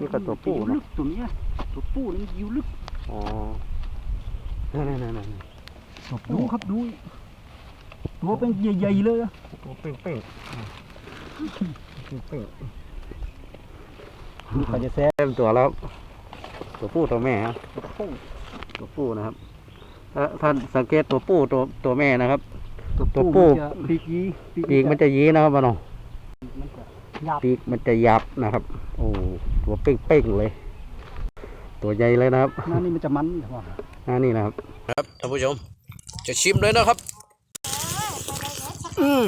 นี่ก็ตัวผู้นะลึกตัวเนี้ยตัวผู้นี่มันยิวลึกอ๋อนั่นนั่นนั่นนั่นดูครับดูตัวเป็นใหญ่ๆเลยอะตัวเป้งเป้งเป้งเป้งเขาจะแซ่เต็มตัวแล้วตัวผู้ตัวแม่ฮะตัวผู้ตัวผู้นะครับถ้าท่านสังเกตตัวผู้ตัวตัวแม่นะครับ ตัวตัวผู้ผู้ มันจะปีกยีปีกมันจะยีนะครับน้องมันจะหยาบปีกมันจะยับนะครับ โอ้ ตัวเป้งเป้งๆเลย ตัวใหญ่เลยนะครับหน้านี่มันจะมันใช่ป่ะหน้านี่นะครับ ครับท่านผู้ชมจะชิมเลยนะครับ อืม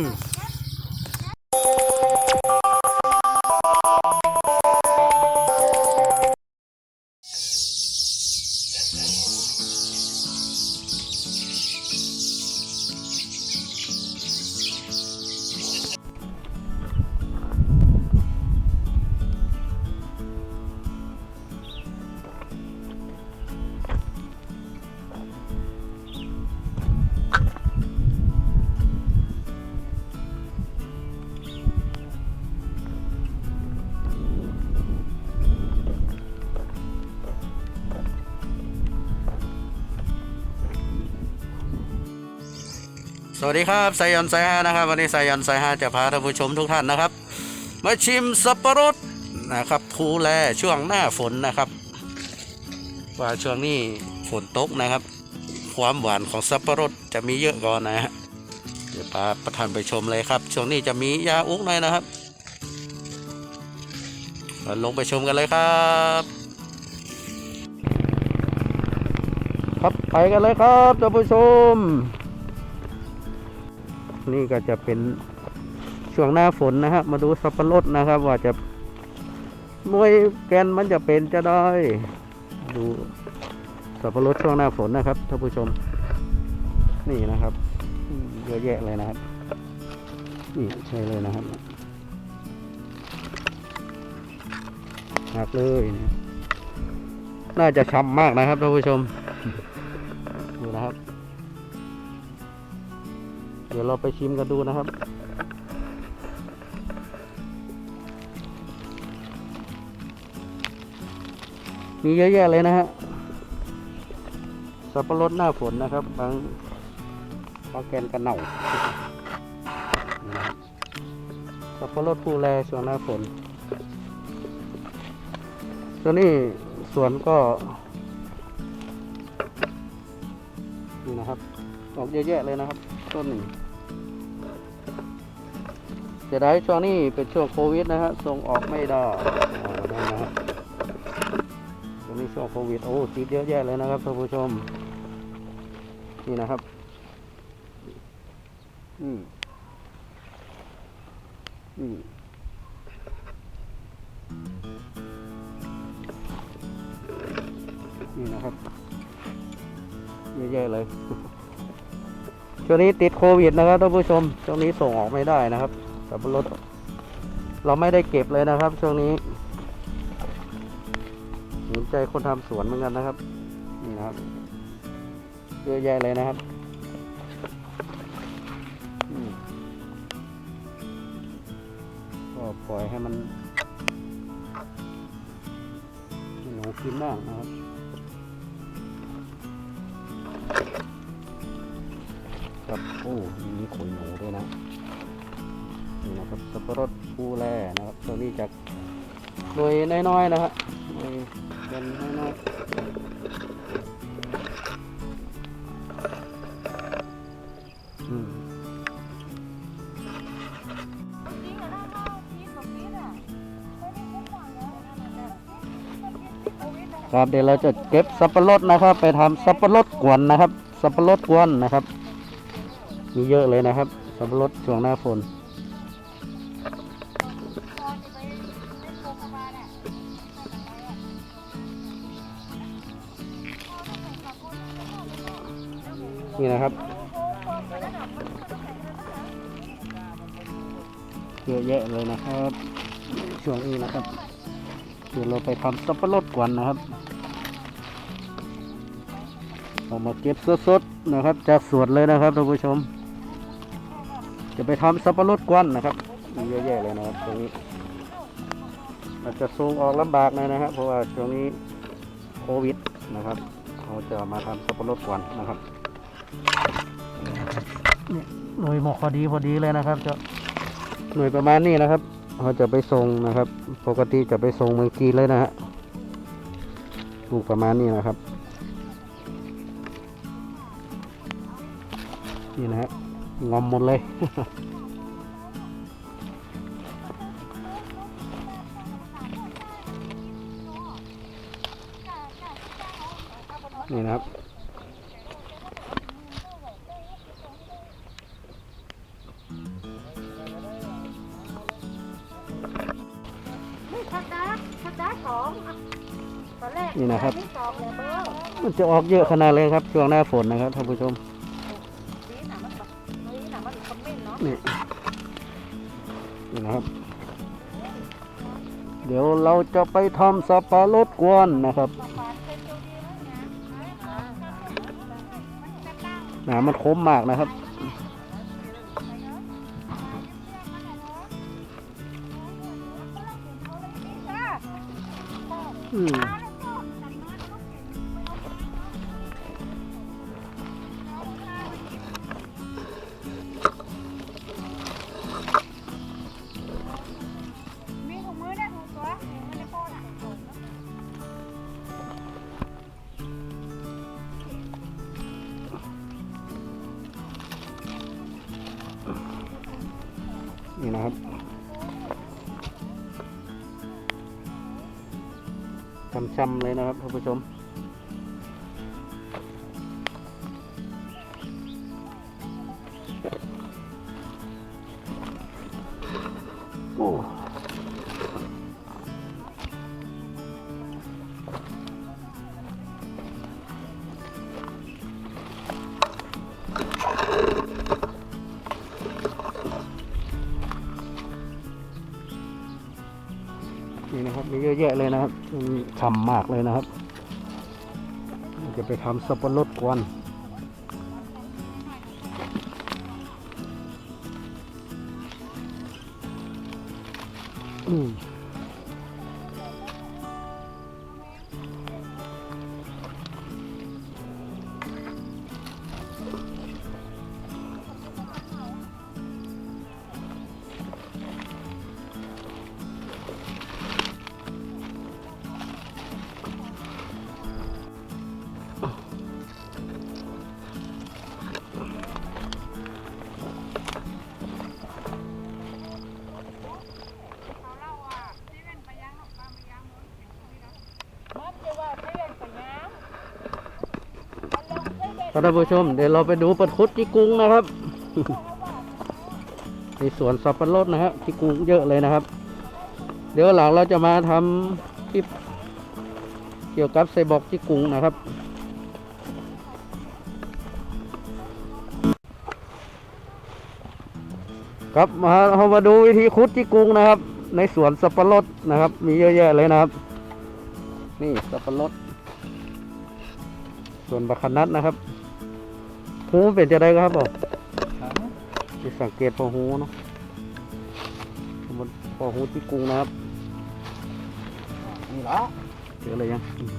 วัสดีครับไซยอนไซฮานะครับ วันนี้ไซยอนไซฮาจะพาท่านผู้ชมทุกท่านนะครับ มาชิมสับปะรดนะครับภูแลช่วงหน้าฝนนะครับ ว่าช่วงนี้ฝนตกนะครับ ความหวานของสับปะรดจะมีเยอะก่อนนะฮะเดี๋ยวพาประธานไปชมเลยครับ ช่วงนี้จะมียาอุ้งหน่อยนะครับเราลงไปชมกันเลยครับ ครับไปกันเลยครับท่านผู้ชม นี่ก็จะเป็นช่วงหน้าฝนนะครับมาดูสับปะรดนะครับ ว่าจะหน่วยแกนมันจะเป็นจะได้ดูสับปะรดช่วงหน้าฝนนะครับท่านผู้ชม นี่นะครับเยอะแยะเลยนะครับนี่ใช่เลยนะครับหักเลยนะน่าจะช้ำมากนะครับท่านผู้ชม ดี๋ยวเราไปชิมกันดูนะครับ มีเยอะแยะเลยนะฮะ สับปะรดหน้าฝนนะครับ บางบางแกนกระเหน่าสับปะรดภูแลช่วงหน้าฝนตัวนี้สวนก็นี่นะครับ ออกเยอะแยะเลยนะครับ ต้นหนึ่ง จะได้ช่วงนี้เป็นช่วงโควิดนะฮะส่งออกไม่ได้อ่านั่นนะฮะช่วงนี้ช่วงโควิดโอ้ติดเยอะแยะเลยนะครับท่านผู้ชม นี่นะครับ อืมอืมนี่นะครับเยอะแยะเลยช่วงนี้ติดโควิดนะครับท่านผู้ชมช่วงนี้ส่งออกไม่ได้นะครับ สับปะรดเราไม่ได้เก็บเลยนะครับ ช่วงนี้เห็นใจคนทำสวนเหมือนกันนะครับนี่นะครับเยอะแยะเลยนะครับก็ปล่อยให้มันหนูกินบ้างนะครับครับโอ้มีขนหนูด้วยนะ นี่นะครับสับปะรดภูแลนะครับ ตัวนี้จากหน่วยน้อยๆนะครับหน่วยเป็นน้อยๆอืมจริงเหรอถ้าเข้าพีทกับพีทอะไม่ได้คุ้มหวังแล้วโควิดนะครับเดี๋ยวเราจะเก็บสับปะรดนะครับ ไปทำสับปะรดกวนนะครับ สับปะรดกวนนะครับ มีเยอะเลยนะครับ สับปะรดช่วงหน้าฝน แยะเลยนะครับ ช่วงนี้นะครับ เดี๋ยวเราไปทำสับปะรดกวนนะครับเอามาเก็บสดๆนะครับ จากสวนเลยนะครับท่านผู้ชม จะไปทำสับปะรดกวนนะครับเยอะแยะเลยนะครับตรงนี้อาจจะซูมออกลำบากหน่อยนะครับ เพราะว่าช่วงนี้โควิดนะครับเราจะมาทำสับปะรดกวนนะครับนี่หน่วยหมอกพอดีพอดีเลยนะครับจะ หน่วยประมาณนี้นะครับเราจะไปส่งนะครับ ปกติจะไปส่งเมืองจีนเลยนะฮะลูกประมาณนี้นะครับ นี่นะฮะงอมหมดเลยนี่นะครับ องอะตอนแรกนี่นะครับที่สองเลยเบอร์มันจะออกเยอะขนาดเลยครับ ช่วงหน้าฝนนะครับท่านผู้ชมนี่หนามันแบบนี่หนามันคอมเมนต์เนาะนี่นี่นะครับ เดี๋ยวเราจะไปทำสับปะรดกวนนะครับหนามันคมมากนะครับ ช้ำเลยนะครับท่านผู้ชม อะแยะเลยนะครับมีฉ่ำมากเลยนะครับ จะไปทำสับปะรดกวนอืม ท่านผู้ชมเดี๋ยวเราไปดูปัดคุดที่กรุงนะครับในสวนสับปะรดนะครับที่กรุงเยอะเลยนะครับ เดี๋ยวหลังเราจะมาทำคลิปเกี่ยวกับไซบอกที่กรุงนะครับครับมาเรามาดูวิธีคุดที่กรุงนะครับ ในสวนสับปะรดนะครับ มีเยอะแยะเลยนะครับ นี่สับปะรดส่วนบักขนัดนะครับ หูมันเป็นจะได้ครับบอกจะสังเกตพอหูเนาะมันพอหูที่กรุงนะครับนี่ละเจออะไรยังอืม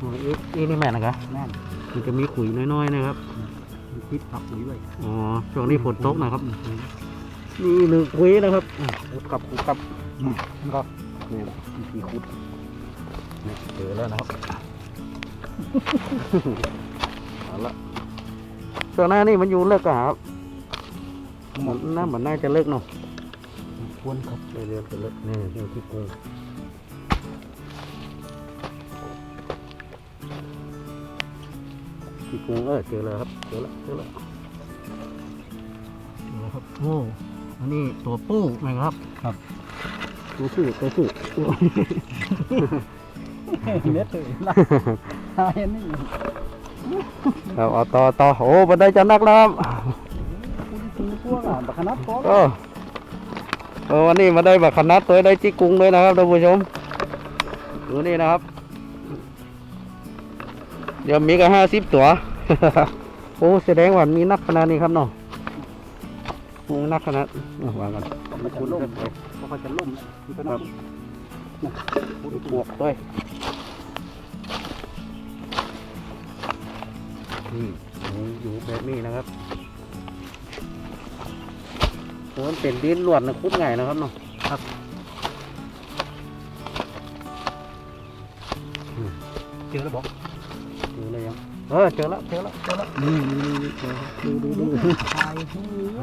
อ๋ออีอีนี่แม่นนะครับแม่นมันจะมีขุยน้อยๆนะครับมีพิษผักปุ๋ยด้วยอ๋อช่วงนี้ฝนตกนะครับนี่หนึ่งขุยนะครับอะขุดกับขุดกับก็นี่แหละวิธีขุดนี่เจอแล้วนะครับเอาละ ช่วงหน้านี่มันอยู่เลิกกันครับเหมือนน่าเหมือนน่าจะเลิกเนาะควรครับเรียนจะเลิกนี่อยู่ที่กรุงที่กรุงเออเจอแล้วครับเจอแล้วเจอแล้วเจอแล้วครับโอ้อันนี้ตัวปู้ไหมครับ ครับตัวผู้ตัวผู้เม็ดเลยละตายนี่ ครับเอาต่อต่อโอ้บันไดจะนักแล้วครับคุณคือพวกอะบักขนัดก้อนเออเออวันนี้มาได้แบบขนาดตัวได้ที่กรุงเลยนะครับท่านผู้ชมดูนี่นะครับ เดี๋ยวมีก็ห้าสิบตัว โอ้แสดงว่ามีนักขนาดนี้ครับเนาะโอ้นักขนาดเอาวางกันมันจะล่มเพราะเขาจะล่มมันก็ครันับบบวกด้วย นี่อยู่แบบนี้นะครับโอ้มันเป็นดินล้วนนะคุดง่ายนะครับเนาะเจอแล้วบอกเจอเลยยังเออเจอแล้วเจอแล้วเจอแล้วนี่นี่นี่เจอดูดูดูตายหัว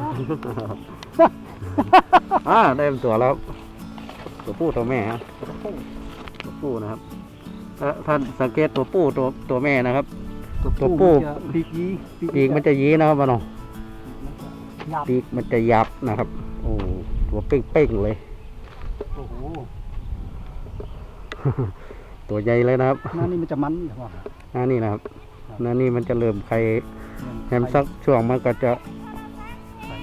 อ่าได้เป็นตัวแล้วตัวผู้ตัวแม่ฮะตัวผู้นะครับถ้าท่านสังเกตตัวผู้ตัวตัวแม่นะครับ ตัวผู้มันจะปีกยีปีกมันจะยีนะครับมันเนาะยับปีกมันจะยับนะครับ โอ้ตัวเป้งๆเลย โอ้โหตัวใหญ่เลยนะครับหน้านี่มันจะมันใช่ป่ะหน้านี่นะครับครับหน้านี่มันจะเริ่มไข่แฮมสักช่วงมันก็จะใส่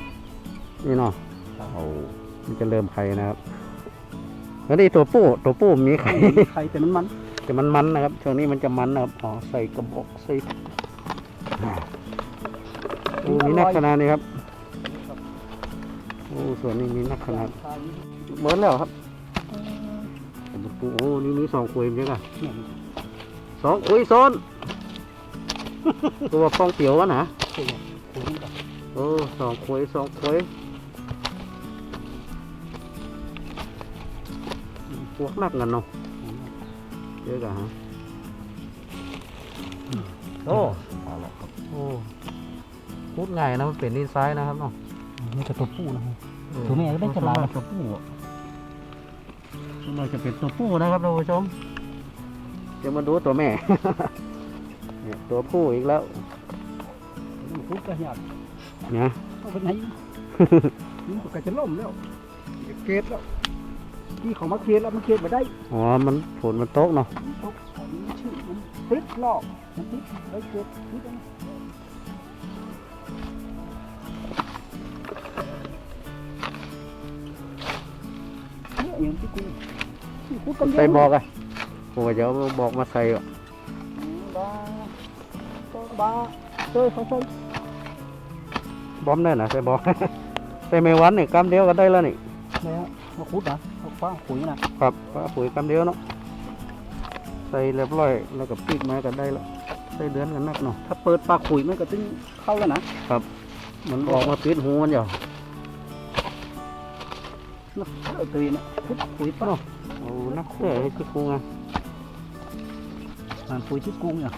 นี่เนาะครับโอ้มันจะเริ่มไข่นะครับแล้วนี่ตัวผู้ตัวผู้มีไข่ไข่แต่มันมัน แต่มันมันนะครับ ช่วงนี้มันจะมันนะครับอ๋อใส่กระบอกใส่โอ้มีนักขนาดนี้ครับโอ้ส่วนนี้มีนักขนาดเหมือนแล้วครับโอ้นี่มีสองคุยมั้ยกันสองคุยซ้อนตัวฟองเปียววะนะคุยคุยนี่ก่อนโอ้สองคุยสองคุยพวกนักกันเนาะ เจอกันฮะโอ้โอ้พูดง่ายนะมันเป็นดินไซน์นะครับเนาะมันจะตัวผู้นะครับตัวแม่ก็ได้ฉลาดกว่าตัวผู้อะมันจะเป็นตัวผู้นะครับท่านผู้ชมจะมาดูตัวแม่เนี่ยตัวผู้อีกแล้วมันพูดก็ยากนะเอาไปไหนนี่ก็ใกล้จะล่มแล้วจะเกตแล้ว ที่เขามาเกตแล้วมันเกตมาได้อ๋อ มันฝนมันตกเนาะตกอันนี้ชื่อมันติดลอกมันติดได้เกตติดนะเนี่ยอย่างที่กูที่พูดกันเยอะใส่บอกอะผมว่าจะเอาบอกมาใส่อะบ้าต้นบ้าเต้ยเขาใส่บอมได้นะใส่บอกใส่ไม่หวันนี่กำเดียวก็ได้แล้วนี่เนี่ยมาขุดนะมาคว้างขุยนะครับก็ปุ๋ยกำเดียวเนาะใส่เรียบร้อยแล้วก็ปีกมาก็ได้แล้วใส่เดือนกันนักเนาะถ้าเปิดปากขุยมันก็ตึงเข้าแล้วนะมันออกมาปิดหูมันอยู่นะเอาตีนะขุดขุยปะโอ้นักเตะให้คือกูไงมันขุยที่กุ้งเนี่ย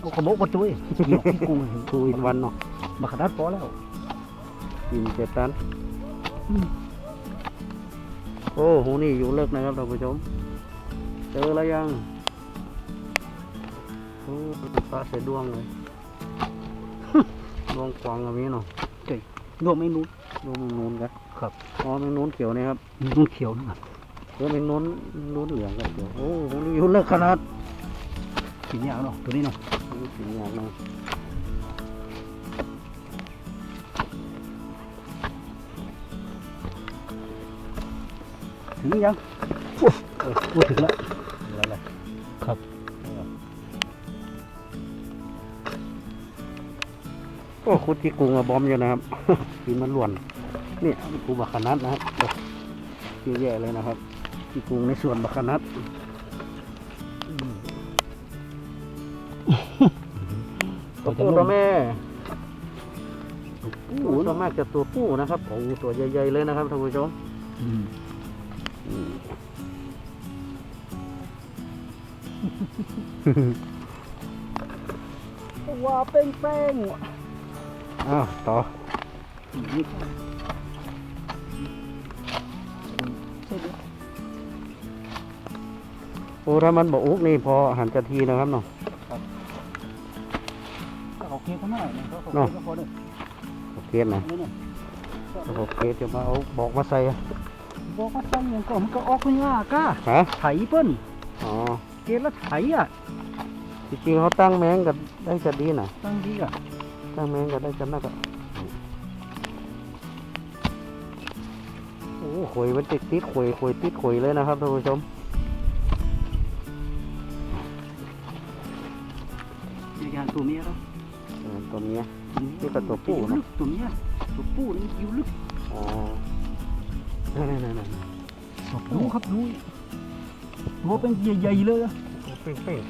เอาขโมกมาจุ้ยหยอกที่กุ้งกูอินวันเนาะมาขนาดพอแล้วกินเจ็ดตัน โอ้หูนี่อยู่เลิกนะครับท่านผู้ชม เจอแล้วยังโอ้ปลาเสดดวงเลยดวงกวางแบบนี้เนาะรวมไม่นู้นดวงแมงนูนกันครับอ๋อแมงนูนเขียวนี่ครับนู้นเขียวนะเออแมงนูนนูนเหลืองกับเขียวโอ้หูนี่อยู่เลิกขนาดสีเหนียวเนาะตัวนี้เนาะนี่สีอย่างเนาะ ถึงยังโอ้เออโอ้ถึงแล้วอะไรล่ะครับ โอ้คุดที่กรุงอะบอมอยู่นะครับกินมันล้วนนี่กูบักขนัดนะครับเยอะแยะเลยนะครับ ที่กรุงในส่วนบักขนัดตัวผู้ตัวแม่ผู้ตัวมากจะตัวผู้นะครับโอ้ตัวใหญ่ๆเลยนะครับท่านผู้ชม ว่าเป้งเป้งอ้าวต่อนี่ใช่ดิโอ้ถ้ามันบอกอุกนี่พอหันจะทีนะครับเนาะถ้าเขาเกลียดเขาหน่อยเนี่ยเขาเขาเกลีเนาะยดก็พอเลยโอเคนะนี่เนี่ยโอเคจะมาเอาบอกมาใส่อะบอกว่าตั้งอย่างก่อนมันก็ออกไม่ง่ายก้าฮะไถเปิ้นอ๋อเกลียดแล้วไถอะ จริงๆเขาตั้งแมงกันได้จะดีนะตั้งดีอะตั้งแมงกันได้จะนักอะโอ้ขวยมันติดติดขวยขวยติดขวยเลยนะครับท่านผู้ชมอย่างตัวเมียแล้วเออตัวเนี้ยนี่ก็ตัวผู้อยู่นะลึกตัวเมียตัวผู้นี่อยู่ลึกอ๋อนั่นนั่นนั่นดูครับดูตัวเป็นใหญ่ๆเลยอะเป้งเป้ง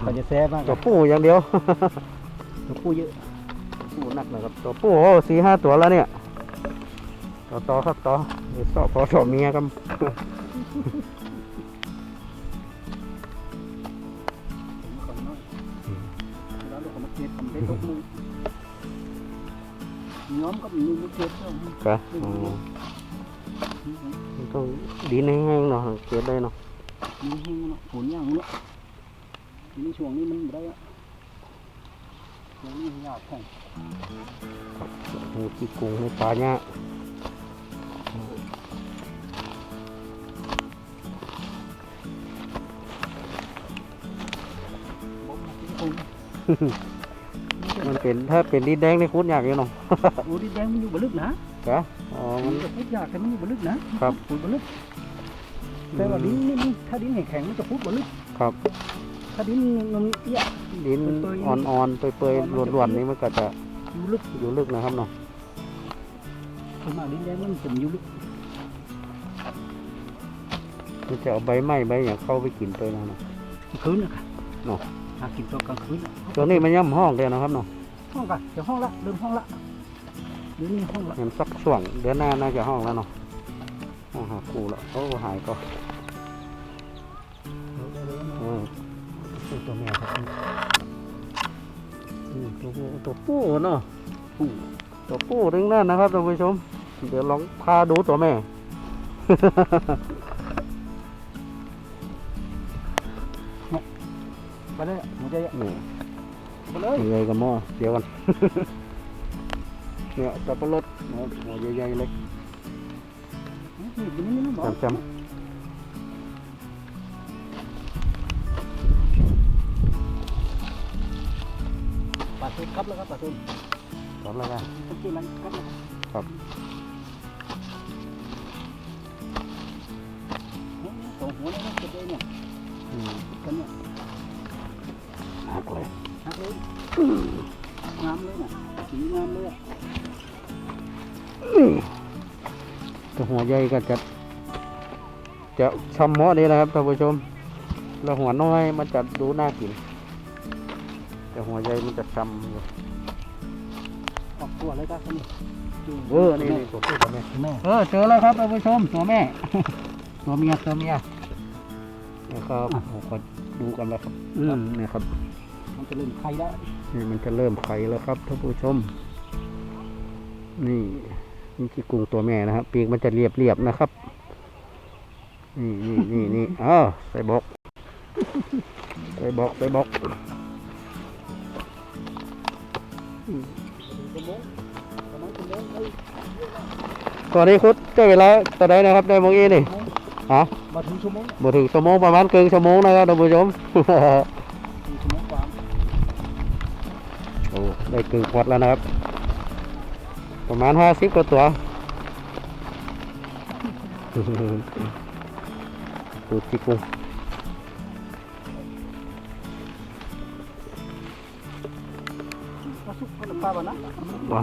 เขาจะแซ่บมากตัวปูอย่างเดียว ตัวผู้เยอะปูหนักนะครับตัวปูโอ้สี่ห้าตัวแล้วเนี่ย ต่อต่อครับต่อเดี๋ยวต่อพอสอเมียกันแล้วเราก็มาเก็บทำได้ทุกมือย้อมก็มีมือเก็บแล้วกะอ๋อมันต้องดีแห้งๆเนาะเก็บได้เนาะ มีแห้งเนาะผลอย่างเนาะทีนี้ช่วงนี้มันไม่ได้อะช่วงนี้มันยากแข่งมีขี้กุ้งในปลาเนี่ยบอกมาที่คนมันเป็นถ้าเป็นดีแดงในคุดยากอยู่เนาะโอ้ดิแดงมันอยู่บลึกนะกะอ๋อมัมันนจะพุดยากแต่มันอยู่บลึกนะครับพุดบลึก แต่ว่าดินนี่นี่ถ้าดินแข็งๆมันจะพุดบลึกครับ ถ้าดินมันเอี้ย ดินอ่อนๆเปื่อยๆล้วนๆนี่มันก็จะอยู่ลึกอยู่ลึกนะครับเนาะส่วนมากดินแดงมันจะอยู่ลึกมันจะเอาใบไม้ใบอย่างเข้าไปกินตัวนะเนาะกลางคืนนะครับเนาะ หากินตอนกลางคืนน่ะตัวนี้มันย่ำห้องเดียวนะครับเนาะห้องกันเดี๋ยวห้องละเริ่มห้องละเดี๋ยวนี้ห้องละ เห็นสักช่วงเดือนหน้าน่าจะห้องแล้วเนาะห้องหาครูแล้วโอ้หายก็ ตัวผู้ตัวผู้เนาะผู้ตัวผู้เรื่องนั้นนะครับท่านผู้ชม เดี๋ยวลองพาดูตัวแม่ ไปเลยหมูใจนี่ไปเลยใหญ่กับหม้อเดี๋ยวกัน เนี่ยสับปะรดหม้อหม้อใหญ่ๆเลยนี่เป็นนี่นะหมอจำจป ลาทูครับแล้วครับปลาทูำตอนแล้วกันต้องกินมันครับแล้วครับสองหัวเลยนะเก็บเลยเนี่ยอืมกันเนี่ยหักเลยหักเลยงามเลยน่ะสีงามเลยอะตัวหัวใหญ่ก็จะจะช้ำหม้อนี้นะครับท่านผู้ชมแล้วหัวน้อยมันจะดูน่ากิน แต่หัวใหญ่มันจะช้ำอยู่ออกตัวเลยครับนี่เออนี่นี่ตัวผู้ตัวแม่แม่เออเจอแล้วครับท่านผู้ชมตัวแม่ ตัวเมียตัวเมียนะครับโอ้ก็ดูกันแล้วครับอืมเนี่ยครับ มันจะเริ่มไข่แล้วนี่มันจะเริ่มไข่แล้วครับท่านผู้ชม นี่นี่คือกุ้งตัวแม่นะครับปีกมันจะเรียบเรียบๆนะครับ นี่นี่นี่นี่อ้าวใส่บอกใส่บอกใส่บอก ตอนนี้คุดใช้เวลาตอนไหนนะครับได้โมงอีนี่ฮะมาถึงชั่วโมงบ่ถึงชั่วโมงประมาณครึ่งชั่วโมงนะครับท่านผู้ชมโอ้ได้เกึ่งขวดแล้วนะครับ ประมาณห้าสิบกว่าตัวดูจิกุง ก็สุกก็ปลาบ้านะ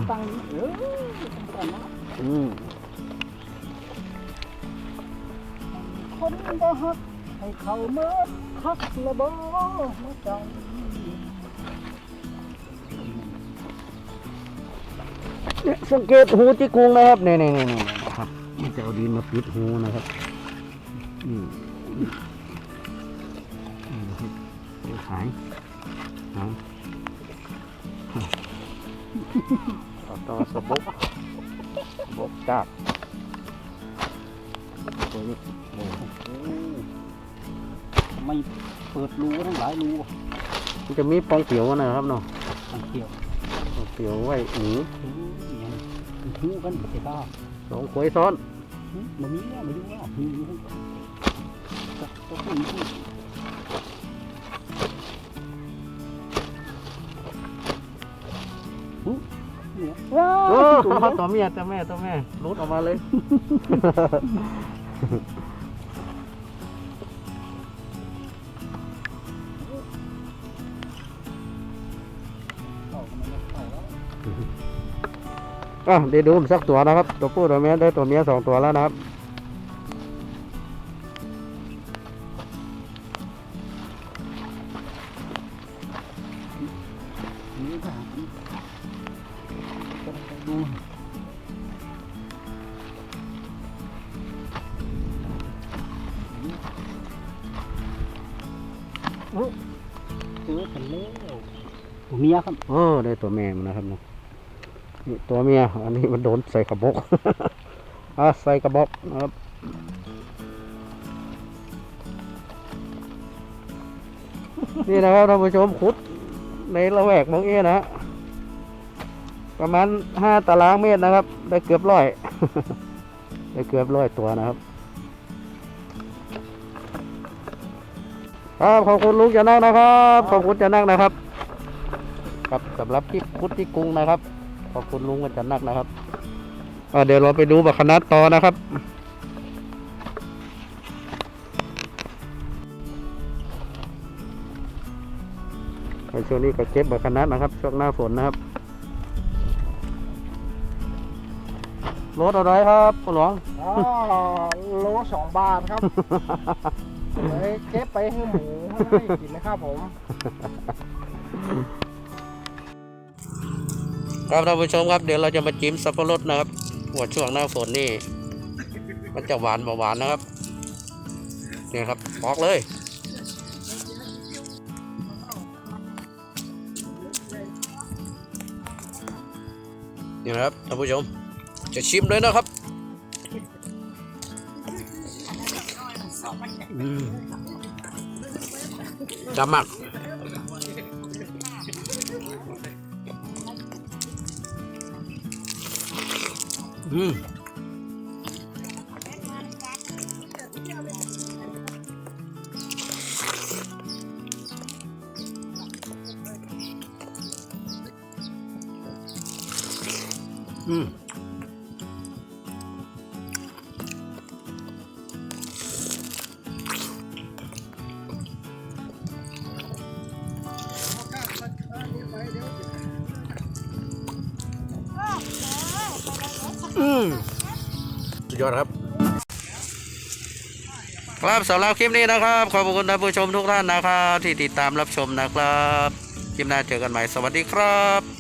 ตั้งเออตั้งนะอืมคนบ่ฮักให้เขาเมื่อฮักละบ่หัวใจเนี่ยสังเกตหูจิกุ้งนะครับนี่นี่นี่นี่นะครับมันจะเอาดินมาปิดหูนะครับ อืม เอาต่อสะบกสะบกจากตัวนี้โอ้โหไม่เปิดรูทั้งหลายรูมันจะมีปองเปียวนะครับเนาะอันเกี่ยวปองเปียวไว้หนูหูกันเสียบ้าสองขวยซ้อนมันมีว่าไม่รู้ว่ามีอยู่จะจะ โอ้วตัวตัวเมียตัวแม่ตัวแม่รุดออกมาเลย อะเดี๋ยวดูสักตัวนะครับ ตัวผู้ตัวเมียได้ตัวเมียสองตัวแล้วนะครับ ตัวแม่มันนะครับนะนี่ตัวเมียอันนี้มันโดนใส่กระบอกอะใส่กระบอกนะครับนี่นะครับท่านผู้ชมขุดในละแวกมองเอนะฮะประมาณห้าตารางเมตรนะครับ ได้เกือบร้อยได้เกือบร้อยตัวนะครับครับขอบคุณลุงจะนั่งนะครับ ขอบคุณจะนั่งนะครับ ครับสำหรับคลิปพุทธที่กรุงนะครับ ขอบคุณลุงกันจะนักนะครับอ่าเดี๋ยวเราไปดูบักคณะต่อนะครับในช่วงนี้ก็เก็บบักคณะนะครับ ช่วงหน้าฝนนะครับรถอะไรครับคุณหลวงอ๋อโลสองบาทครับเลยเก็บไปให้หมูให้กินนะครับผม ครับท่านผู้ชมครับเดี๋ยวเราจะมาจิ้มสับปะรดนะครับหัวช่วงหน้าฝนนี่มันจะหวานหวานนะครับนี่ครับปอกเลยนี่นะครับท่านผู้ชมจะชิมเลยนะครับอืมจำมาก อืม อดครับ ครับสำหรับคลิปนี้นะครับ ขอบคุณท่านผู้ชมทุกท่านนะครับ ที่ติดตามรับชมนะครับ คลิปหน้าเจอกันใหม่สวัสดีครับ